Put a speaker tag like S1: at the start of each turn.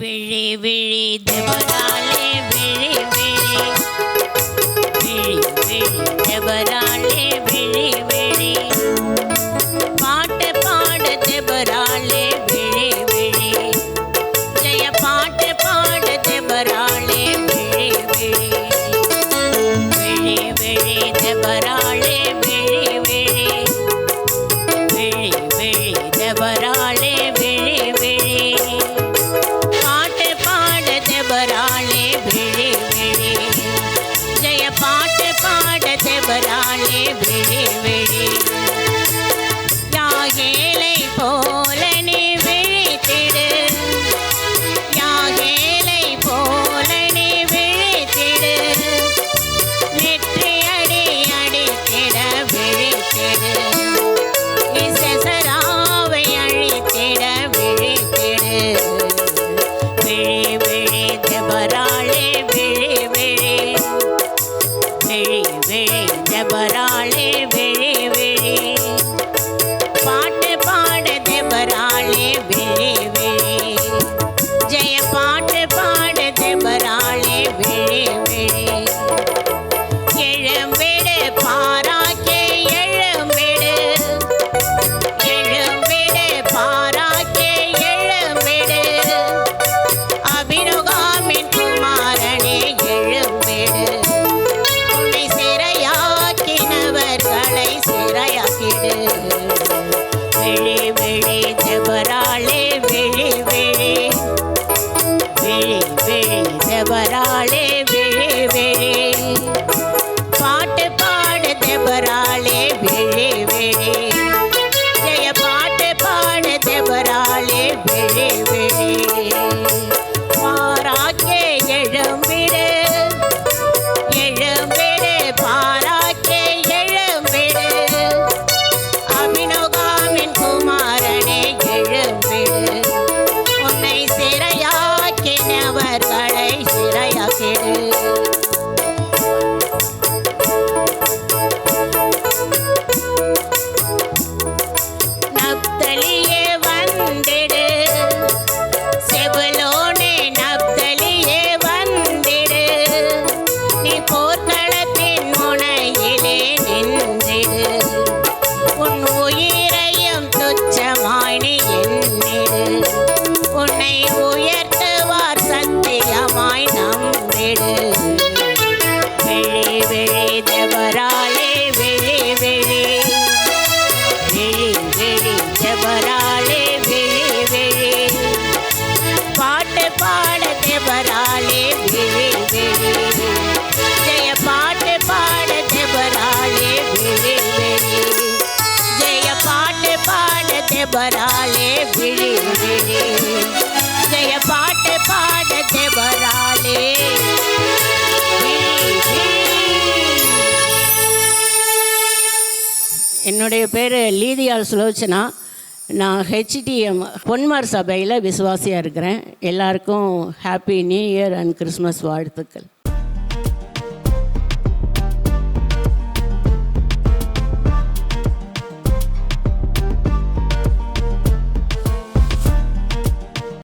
S1: விழி விழி தேவராலே விழி விழி விழி விழி தேவராலே விழி விழி விழி தேவராளே ஜபராளே விழி தேவராளே விழி விழி ஜெய பாட்டு பாடு தேவராளே விழி விழி பாராக்கே எழும்பிடு எழும்பிடு. பாராக்கே எழும்பிடு அபினோகாமின் குமாரனே எழும்பிடு. உன்னை சிறையாக்கினவர்களை சிறையாக்கிடு. தேவராலே விழி ஜெய பாட்டு பாட தேவராலே விழி ஜெய பாட்டு பாட தேவராலே விழி ஜெய பாட்டு பாட தேவராலே என்னுடைய பேர் லீதியால் சுலோச்சனா. நான் ஹெச்டிஎம் பொன்மார் சபையில் விசுவாசியாக இருக்கிறேன். எல்லாருக்கும் happy new year and Christmas வாழ்த்துக்கள்.